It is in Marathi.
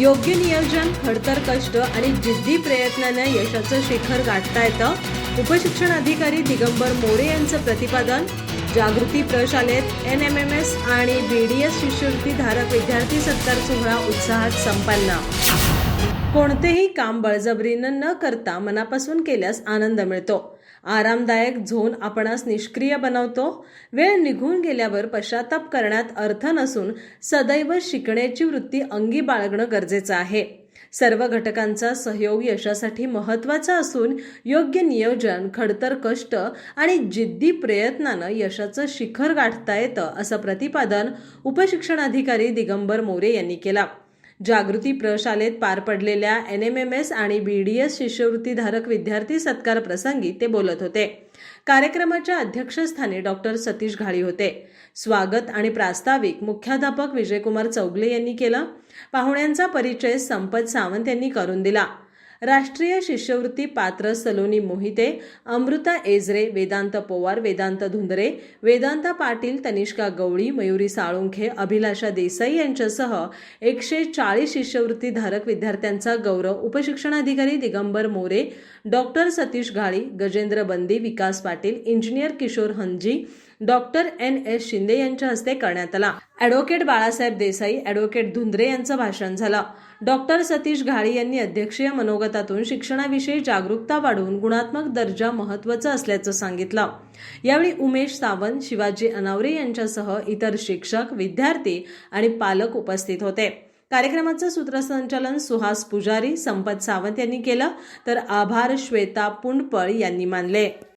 योग्य नियोजन खडतर कष्ट आणि जिद्दी प्रयत्नानं यशाचं शिखर गाठता येतं. उपशिक्षण अधिकारी दिगंबर मोरे यांचं प्रतिपादन जागृती प्रशालेत एन एम एम एस आणि बी डी एस शिष्यवृत्ती धारक विद्यार्थी सत्कार सोहळा उत्साहात संपन्न. कोणतेही काम बळजबरीनं न करता मनापासून केल्यास आनंद मिळतो. आरामदायक झोन आपणास निष्क्रिय बनवतो. वेळ निघून गेल्यावर पश्चाताप करण्यात अर्थ नसून सदैव शिकण्याची वृत्ती अंगी बाळगणं गरजेचं आहे. सर्व घटकांचा सहयोग यशासाठी महत्त्वाचा असून योग्य नियोजन खडतर कष्ट आणि जिद्दी प्रयत्नानं यशाचं शिखर गाठता येतं असं प्रतिपादन उपशिक्षणाधिकारी दिगंबर मोरे यांनी केला. जागृती प्रशालेत पार पडलेल्या एन एम एम एस आणि बी डी एस शिष्यवृत्तीधारक विद्यार्थी सत्कार प्रसंगी ते बोलत होते. कार्यक्रमाच्या अध्यक्षस्थानी डॉक्टर सतीश घाळी होते. स्वागत आणि प्रास्ताविक मुख्याध्यापक विजयकुमार चौगले यांनी केलं. पाहुण्यांचा परिचय संपत सावंत यांनी करून दिला. राष्ट्रीय शिष्यवृत्ती पात्र सलोनी मोहिते अमृता एजरे वेदांत पोवार वेदांत धुंदरे वेदांत पाटील तनिष्का गवळी मयुरी साळुंखे अभिलाषा देसाई यांच्यासह एकशे चाळीस शिष्यवृत्ती धारक विद्यार्थ्यांचा गौरव उपशिक्षणाधिकारी दिगंबर मोरे डॉक्टर सतीश घाळी गजेंद्र बंदी विकास पाटील इंजिनियर किशोर हंजी डॉक्टर एन एस शिंदे यांच्या हस्ते करण्यात आला. ॲडव्होकेट बाळासाहेब देसाई ॲडव्होकेट धुंद्रे यांचं भाषण झालं. डॉक्टर सतीश घाळी यांनी अध्यक्षीय मनोगतातून शिक्षणाविषयी जागरूकता वाढवून गुणात्मक दर्जा महत्त्वाचा असल्याचं सांगितलं. यावेळी उमेश सावंत शिवाजी अनावरे यांच्यासह इतर शिक्षक विद्यार्थी आणि पालक उपस्थित होते. कार्यक्रमाचं सूत्रसंचालन सुहास पुजारी संपत सावंत यांनी केलं तर आभार श्वेता पुंडपळ यांनी मानले.